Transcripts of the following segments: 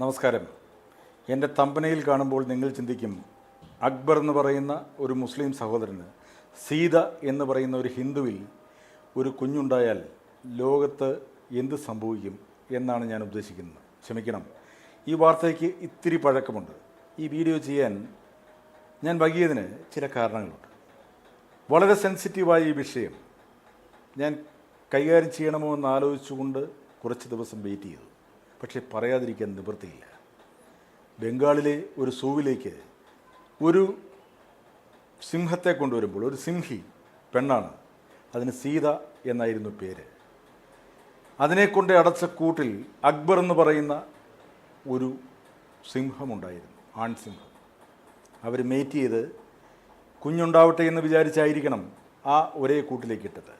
നമസ്കാരം. എന്റെ തമ്പനയിൽ കാണുമ്പോൾ നിങ്ങൾ ചിന്തിക്കും അക്ബർ എന്ന് പറയുന്ന ഒരു മുസ്ലിം സഹോദരന് സീത എന്ന് പറയുന്ന ഒരു ഹിന്ദുവിൽ ഒരു കുഞ്ഞുണ്ടായാൽ ലോകത്ത് എന്ത് സംഭവിക്കും എന്നാണ് ഞാൻ ഉദ്ദേശിക്കുന്നത്. ക്ഷമിക്കണം. ഈ വാർത്തയ്ക്ക് ഇത്തിരി പഴക്കമുണ്ട്. ഈ വീഡിയോ ചെയ്യാൻ ഞാൻ വൈകിയതിന് ചില കാരണങ്ങളുണ്ട്. വളരെ സെൻസിറ്റീവായ ഈ വിഷയം ഞാൻ കൈകാര്യം ചെയ്യണമോ എന്ന് ആലോചിച്ചുകൊണ്ട് കുറച്ച് ദിവസം വെയിറ്റ് ചെയ്തു. പക്ഷേ പറയാതിരിക്കാൻ നിവൃത്തിയില്ല. ബംഗാളിലെ ഒരു സൂവിലേക്ക് ഒരു സിംഹത്തെ കൊണ്ടുവരുമ്പോൾ ഒരു സിംഹി പെണ്ണാണ്. അതിന് സീത എന്നായിരുന്നു പേര്. അതിനെക്കൊണ്ട് അടച്ച കൂട്ടിൽ അക്ബർ എന്ന് പറയുന്ന ഒരു സിംഹമുണ്ടായിരുന്നു ആൺസിംഹം. അവർ മേറ്റ് ചെയ്ത് കുഞ്ഞുണ്ടാവട്ടെ എന്ന് വിചാരിച്ചായിരിക്കണം ആ ഒരേ കൂട്ടിലേക്ക് ഇട്ടത്.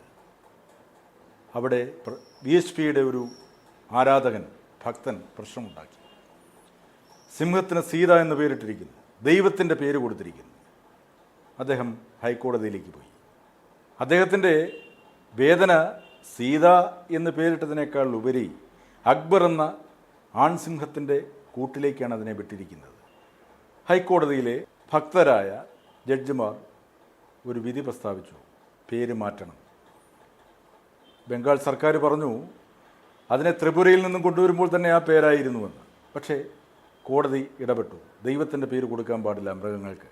അവിടെ വി എച്ച് പിയുടെ ഒരു ആരാധകൻ ഭക്തൻ പ്രശ്നമുണ്ടാക്കി. സിംഹത്തിന് സീത എന്ന് പേരിട്ടിരിക്കുന്നു. ദൈവത്തിന്റെ പേര് കൊടുത്തിരിക്കുന്നു. അദ്ദേഹം ഹൈക്കോടതിയിലേക്ക് പോയി. അദ്ദേഹത്തിന്റെ വേദന സീത എന്ന് പേരിട്ടതിനേക്കാൾ ഉപരി അക്ബർ എന്ന ആൺസിംഹത്തിന്റെ കൂട്ടിലേക്കാണ് അതിനെ വിട്ടിരിക്കുന്നത്. ഹൈക്കോടതിയിലെ ഭക്തരായ ജഡ്ജിമാർ ഒരു വിധി പ്രസ്താവിച്ചു. പേര് മാറ്റണം. ബംഗാൾ സർക്കാർ പറഞ്ഞു അതിനെ ത്രിപുരയിൽ നിന്നും കൊണ്ടുവരുമ്പോൾ തന്നെ ആ പേരായിരുന്നുവെന്ന് പക്ഷേ കോടതി ഇടപെട്ടു. ദൈവത്തിന്റെ പേര് കൊടുക്കാൻ പാടില്ല മൃഗങ്ങൾക്ക്.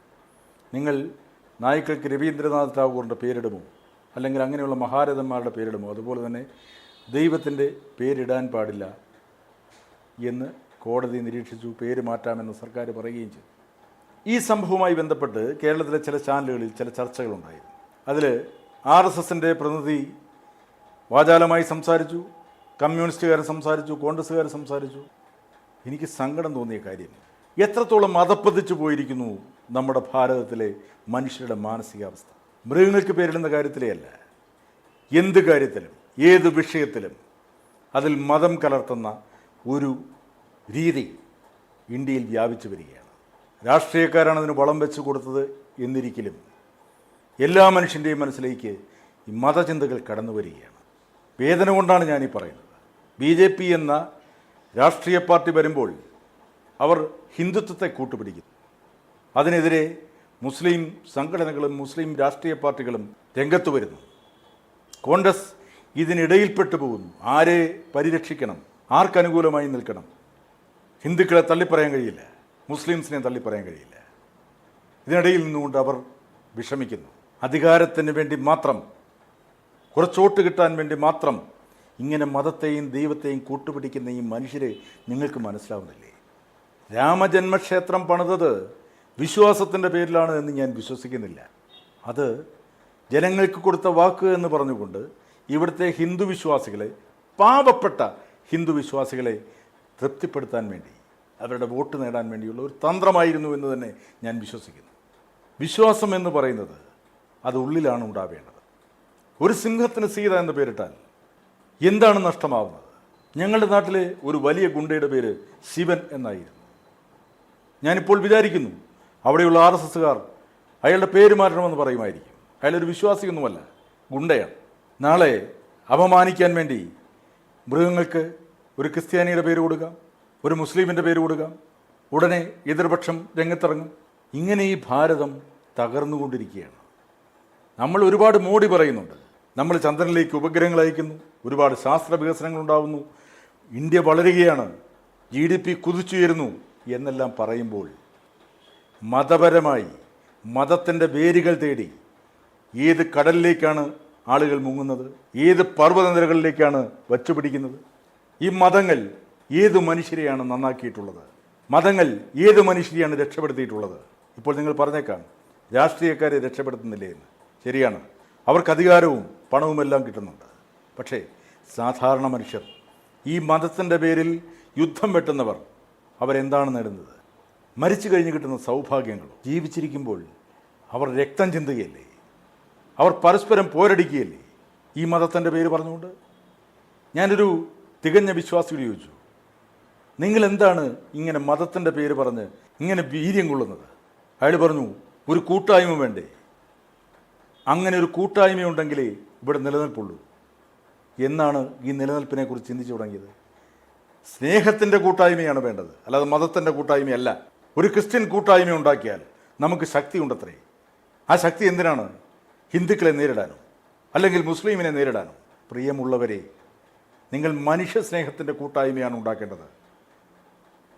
നിങ്ങൾ നായ്ക്കൾക്ക് രവീന്ദ്രനാഥ് ടാഗോറിന്റെ പേരിടുമോ? അല്ലെങ്കിൽ അങ്ങനെയുള്ള മഹാരഥന്മാരുടെ പേരിടുമോ? അതുപോലെ തന്നെ ദൈവത്തിന്റെ പേരിടാൻ പാടില്ല എന്ന് കോടതി നിരീക്ഷിച്ചു. പേര് മാറ്റാമെന്ന് സർക്കാർ പറയുകയും ചെയ്തു. ഈ സംഭവവുമായി ബന്ധപ്പെട്ട് കേരളത്തിലെ ചില ചാനലുകളിൽ ചില ചർച്ചകളുണ്ടായിരുന്നു. അതിൽ ആർ എസ് എസിന്റെ പ്രതിനിധി വാചാലമായി സംസാരിച്ചു. കമ്മ്യൂണിസ്റ്റുകാർ സംസാരിച്ചു കോൺഗ്രസ്സുകാർ സംസാരിച്ചു. എനിക്ക് സങ്കടം തോന്നിയ കാര്യം എത്രത്തോളം മതപ്പതിച്ചു പോയിരിക്കുന്നു നമ്മുടെ ഭാരതത്തിലെ മനുഷ്യരുടെ മാനസികാവസ്ഥ? മൃഗങ്ങൾക്ക് പേരിടുന്ന കാര്യത്തിലേ അല്ല എന്ത് കാര്യത്തിലും ഏത് വിഷയത്തിലും അതിൽ മതം കലർത്തുന്ന ഒരു രീതി ഇന്ത്യയിൽ വ്യാപിച്ചു വരികയാണ്. രാഷ്ട്രീയക്കാരാണ് അതിന് വളം വെച്ച് കൊടുത്തത് എന്നിരിക്കലും എല്ലാ മനുഷ്യന്റെയും മനസ്സിലേക്ക് ഈ മതചിന്തകൾ കടന്നു വരികയാണ്. വേദന കൊണ്ടാണ് ഞാനീ പറയുന്നത്. ബി ജെ പി എന്ന രാഷ്ട്രീയ പാർട്ടി വരുമ്പോൾ അവർ ഹിന്ദുത്വത്തെ കൂട്ടുപിടിക്കും. അതിനെതിരെ മുസ്ലിം സംഘടനകളും മുസ്ലിം രാഷ്ട്രീയ പാർട്ടികളും രംഗത്ത് വരുന്നു. കോൺഗ്രസ് ഇതിനിടയിൽപ്പെട്ടു പോകുന്നു. ആരെ പരിരക്ഷിക്കണം? ആർക്കനുകൂലമായി നിൽക്കണം? ഹിന്ദുക്കളെ തള്ളിപ്പറയാൻ കഴിയില്ല. മുസ്ലിംസിനെ തള്ളിപ്പറയാൻ കഴിയില്ല. ഇതിനിടയിൽ നിന്നുകൊണ്ട് അവർ വിഷമിക്കുന്നു. അധികാരത്തിന് വേണ്ടി മാത്രം കുറച്ചോട്ട് കിട്ടാൻ വേണ്ടി മാത്രം ഇങ്ങനെ മതത്തെയും ദൈവത്തെയും കൂട്ടുപിടിക്കുന്ന ഈ മനുഷ്യരെ നിങ്ങൾക്ക് മനസ്സിലാവുന്നില്ലേ? രാമജന്മക്ഷേത്രം പണിതത് വിശ്വാസത്തിന്റെ പേരിലാണ് എന്ന് ഞാൻ വിശ്വസിക്കുന്നില്ല. അത് ജനങ്ങൾക്ക് കൊടുത്ത വാക്ക് എന്ന് പറഞ്ഞുകൊണ്ട് ഇവിടുത്തെ ഹിന്ദു വിശ്വാസികളെ പാവപ്പെട്ട ഹിന്ദു വിശ്വാസികളെ തൃപ്തിപ്പെടുത്താൻ വേണ്ടി അവരുടെ വോട്ട് നേടാൻ വേണ്ടിയുള്ള ഒരു തന്ത്രമായിരുന്നു എന്ന് തന്നെ ഞാൻ വിശ്വസിക്കുന്നു. വിശ്വാസം എന്ന് പറയുന്നത് അത് ഉള്ളിലാണ് ഉണ്ടാവേണ്ടത്. ഒരു സിംഹത്തിന് സീത എന്ന് പേരിട്ടാൽ എന്താണ് നഷ്ടമാവുന്നത്? ഞങ്ങളുടെ നാട്ടിലെ ഒരു വലിയ ഗുണ്ടയുടെ പേര് ശിവൻ എന്നായിരുന്നു. ഞാനിപ്പോൾ വിചാരിക്കുന്നു അവിടെയുള്ള ആർ എസ് എസ്സുകാർ അയാളുടെ പേര് മാറ്റണമെന്ന് പറയുമായിരിക്കും. അയാളൊരു വിശ്വാസിയൊന്നുമല്ല ഗുണ്ടയാണ്. നാളെ അപമാനിക്കാൻ വേണ്ടി മൃഗങ്ങൾക്ക് ഒരു ക്രിസ്ത്യാനിയുടെ പേര് കൊടുക്കാം ഒരു മുസ്ലിമിന്റെ പേര് കൊടുക്കാം ഉടനെ എതിർപക്ഷം രംഗത്തിറങ്ങും. ഇങ്ങനെ ഈ ഭാരതം തകർന്നുകൊണ്ടിരിക്കുകയാണ്. നമ്മൾ ഒരുപാട് മോടി പറയുന്നുണ്ട് നമ്മൾ ചന്ദ്രനിലേക്ക് ഉപഗ്രഹങ്ങൾ അയക്കുന്നു ഒരുപാട് ശാസ്ത്ര വികസനങ്ങൾ ഉണ്ടാകുന്നു ഇന്ത്യ വളരുകയാണ്. ജി ഡി പി കുതിച്ചുയരുന്നു എന്നെല്ലാം പറയുമ്പോൾ മതപരമായി മതത്തിന്റെ വേരുകൾ തേടി ഏത് കടലിലേക്കാണ് ആളുകൾ മുങ്ങുന്നത്? ഏത് പർവതനിരകളിലേക്കാണ് വച്ചുപിടിക്കുന്നത്? ഈ മതങ്ങൾ ഏത് മനുഷ്യരെയാണ് നന്നാക്കിയിട്ടുള്ളത്? മതങ്ങൾ ഏത് മനുഷ്യരെയാണ് രക്ഷപ്പെടുത്തിയിട്ടുള്ളത്? ഇപ്പോൾ നിങ്ങൾ പറഞ്ഞേക്കാം രാഷ്ട്രീയക്കാരെ രക്ഷപ്പെടുത്തുന്നില്ലേ എന്ന്. ശരിയാണ്. അവർക്ക് അധികാരവും പണവുമെല്ലാം കിട്ടുന്നുണ്ട്. പക്ഷേ സാധാരണ മനുഷ്യർ ഈ മതത്തിന്റെ പേരിൽ യുദ്ധം വെട്ടുന്നവർ അവരെന്താണ് നേടുന്നത്? മരിച്ചു കഴിഞ്ഞ് കിട്ടുന്ന സൗഭാഗ്യങ്ങൾ ജീവിച്ചിരിക്കുമ്പോൾ അവർ രക്തം ചിന്തുകയല്ലേ? അവർ പരസ്പരം പോരടിക്കുകയല്ലേ? ഈ മതത്തിന്റെ പേര് പറഞ്ഞുകൊണ്ട്? ഞാനൊരു തികഞ്ഞ വിശ്വാസിയോട് ചോദിച്ചു നിങ്ങൾ എന്താണ് ഇങ്ങനെ മതത്തിന്റെ പേര് പറഞ്ഞ് ഇങ്ങനെ വീര്യം കൊള്ളുന്നത്? അയാൾ പറഞ്ഞു ഒരു കൂട്ടായ്മ വേണ്ടേ. അങ്ങനെ ഒരു കൂട്ടായ്മയുണ്ടെങ്കിലേ ഇവിടെ നിലനിൽപ്പുള്ളൂ. എന്നാണ് ഈ നിലനിൽപ്പിനെക്കുറിച്ച് ചിന്തിച്ചു തുടങ്ങിയത്. സ്നേഹത്തിന്റെ കൂട്ടായ്മയാണ് വേണ്ടത്. അല്ലാതെ മതത്തിന്റെ കൂട്ടായ്മയല്ല. ഒരു ക്രിസ്ത്യൻ കൂട്ടായ്മ ഉണ്ടാക്കിയാൽ നമുക്ക് ശക്തി ഉണ്ടത്രേ ആ ശക്തി എന്തിനാണ്? ഹിന്ദുക്കളെ നേരിടാനോ അല്ലെങ്കിൽ മുസ്ലിമിനെ നേരിടാനോ? പ്രിയമുള്ളവരെ നിങ്ങൾ മനുഷ്യ സ്നേഹത്തിന്റെ കൂട്ടായ്മയാണ് ഉണ്ടാക്കേണ്ടത്.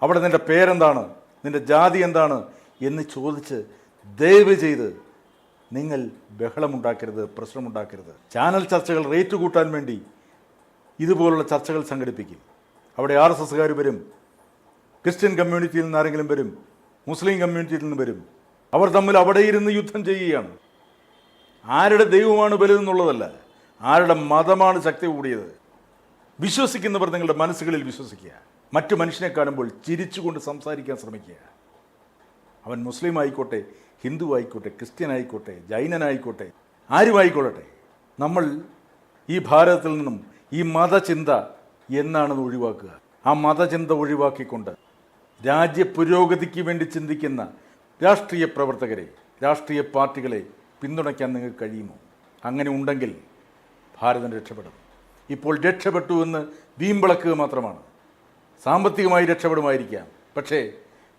അവിടെ നിന്റെ പേരെന്താണ്? നിന്റെ ജാതി എന്താണ്? എന്ന് ചോദിച്ച് ദയവ് ചെയ്ത് നിങ്ങൾ ബഹളമുണ്ടാക്കരുത് പ്രശ്നമുണ്ടാക്കരുത്. ചാനൽ ചർച്ചകൾ റേറ്റ് കൂട്ടാൻ വേണ്ടി ഇതുപോലുള്ള ചർച്ചകൾ സംഘടിപ്പിക്കും. അവിടെ ആർ എസ് എസ്സുകാർ വരും ക്രിസ്ത്യൻ കമ്മ്യൂണിറ്റിയിൽ നിന്ന് ആരെങ്കിലും വരും മുസ്ലിം കമ്മ്യൂണിറ്റിയിൽ നിന്ന് വരും. അവർ തമ്മിൽ അവിടെ ഇരുന്ന് യുദ്ധം ചെയ്യുകയാണ്. ആരുടെ ദൈവമാണ് വലുതെന്നുള്ളതല്ല ആരുടെ മതമാണ് ശക്തി കൂടിയത്. വിശ്വസിക്കുന്നവർ നിങ്ങളുടെ മനസ്സുകളിൽ വിശ്വസിക്കുക. മറ്റു മനുഷ്യനെ കാണുമ്പോൾ ചിരിച്ചുകൊണ്ട് സംസാരിക്കാൻ ശ്രമിക്കുക. അവൻ മുസ്ലിം ആയിക്കോട്ടെ ഹിന്ദു ആയിക്കോട്ടെ ക്രിസ്ത്യൻ ആയിക്കോട്ടെ ജൈനനായിക്കോട്ടെ ആരുമായിക്കൊള്ളട്ടെ? നമ്മൾ ഈ ഭാരതത്തിൽ നിന്നും ഈ മതചിന്ത എന്നാണെന്ന് ഒഴിവാക്കുക. ആ മതചിന്ത ഒഴിവാക്കിക്കൊണ്ട് രാജ്യ പുരോഗതിക്ക് വേണ്ടി ചിന്തിക്കുന്ന രാഷ്ട്രീയ പ്രവർത്തകരെ രാഷ്ട്രീയ പാർട്ടികളെ പിന്തുണയ്ക്കാൻ നിങ്ങൾക്ക് കഴിയുമോ? അങ്ങനെ ഉണ്ടെങ്കിൽ ഭാരതം രക്ഷപ്പെടും. ഇപ്പോൾ രക്ഷപ്പെട്ടു എന്ന് വീമ്പിളക്കുക മാത്രമാണ്. സാമ്പത്തികമായി രക്ഷപ്പെടുമായിരിക്കാം. പക്ഷേ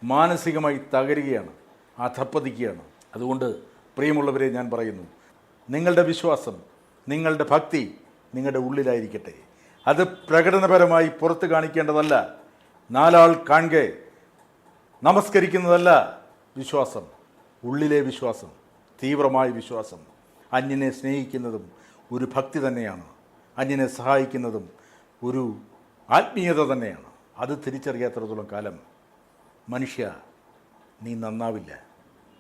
മാനസികമായി തകരുകയാണ് അധപ്പതിക്കുകയാണ്. അതുകൊണ്ട് പ്രിയമുള്ളവരെ ഞാൻ പറയുന്നു നിങ്ങളുടെ വിശ്വാസം നിങ്ങളുടെ ഭക്തി നിങ്ങളുടെ ഉള്ളിലായിരിക്കട്ടെ. അത് പ്രകടനപരമായി പുറത്ത് കാണിക്കേണ്ടതല്ല നാലാൾ കാണെ നമസ്കരിക്കുന്നതല്ല വിശ്വാസം. ഉള്ളിലെ വിശ്വാസം തീവ്രമായ വിശ്വാസം. അന്യനെ സ്നേഹിക്കുന്നതും ഒരു ഭക്തി തന്നെയാണ്. അന്യനെ സഹായിക്കുന്നതും ഒരു ആത്മീയത തന്നെയാണ്. അത് തിരിച്ചറിയാത്തിടത്തോളം കാലം മനുഷ്യ നീ നന്നാവില്ല.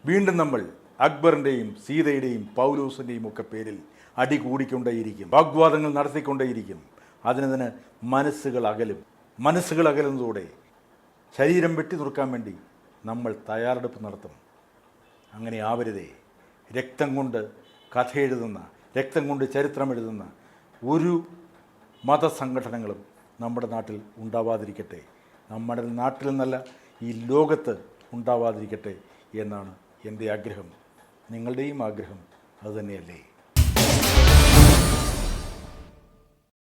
വീണ്ടും നമ്മൾ അക്ബറിന്റെയും സീതയുടെയും പൗലൂസിന്റെയും ഒക്കെ പേരിൽ അടി കൂടിക്കൊണ്ടേയിരിക്കും. വാഗ്വാദങ്ങൾ നടത്തിക്കൊണ്ടേയിരിക്കും. അതിന് തന്നെ മനസ്സുകൾ അകലും. മനസ്സുകൾ അകലുന്നതോടെ ശരീരം വെട്ടി നുറുക്കാൻ വേണ്ടി നമ്മൾ തയ്യാറെടുപ്പ് നടത്തും. അങ്ങനെ ആവരുതേ. രക്തം കൊണ്ട് കഥ എഴുതുന്ന രക്തം കൊണ്ട് ചരിത്രം എഴുതുന്ന ഒരു മതസംഘടനകളും നമ്മുടെ നാട്ടിൽ ഉണ്ടാവാതിരിക്കട്ടെ. നമ്മുടെ നാട്ടിൽ നിന്നല്ല ഈ ലോകത്ത് ഉണ്ടാവാതിരിക്കട്ടെ എന്നാണ് എന്റെ ആഗ്രഹം. നിങ്ങളുടെയും ആഗ്രഹം അതുതന്നെയല്ലേ